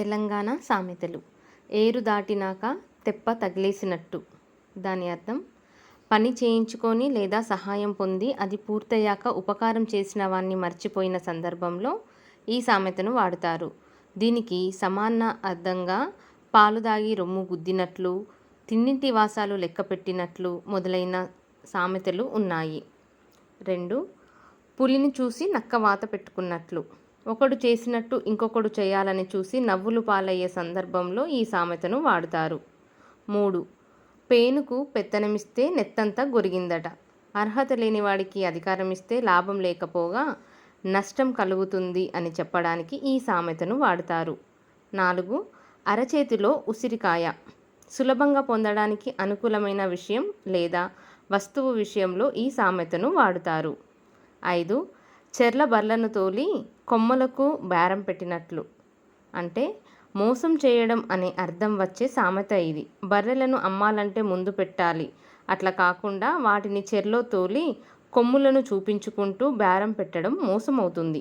తెలంగాణ సామెతలు. ఏరు దాటినాక తెప్ప తగిలేసినట్టు. దాని అర్థం? పని చేయించుకొని లేదా సహాయం పొంది అది పూర్తయ్యాక ఉపకారం చేసిన వాణ్ణి మర్చిపోయిన సందర్భంలో ఈ సామెతను వాడుతారు. దీనికి సమాన అర్థంగా పాలు దాగి రొమ్ము గుద్దినట్లు తిన్నింటి వాసాలు లెక్కపెట్టినట్లు మొదలైన సామెతలు ఉన్నాయి. రెండు. పులిని చూసి నక్క వాత పెట్టుకున్నట్లు. ఒకడు చేసినట్టు ఇంకొకడు చేయాలని చూసి నవ్వులు పాలయ్యే సందర్భంలో ఈ సామెతను వాడుతారు. మూడు. పేనుకు పెత్తనమిస్తే నెత్తంతా గొరిగిందట. అర్హత లేని వాడికి అధికారం ఇస్తే లాభం లేకపోగా నష్టం కలుగుతుంది అని చెప్పడానికి ఈ సామెతను వాడుతారు. నాలుగు. అరచేతిలో ఉసిరికాయ. సులభంగా పొందడానికి అనుకూలమైన విషయం లేదా వస్తువు విషయంలో ఈ సామెతను వాడుతారు. ఐదు. చెర్ల బర్లను తోలి కొమ్మలకు బేరం పెట్టినట్లు. అంటే మోసం చేయడం అనే అర్థం వచ్చే సామెత ఇది. బర్రెలను అమ్మాలంటే ముందు పెట్టాలి. అట్లా కాకుండా వాటిని చెర్లో తోలి కొమ్ములను చూపించుకుంటూ బేరం పెట్టడం మోసం అవుతుంది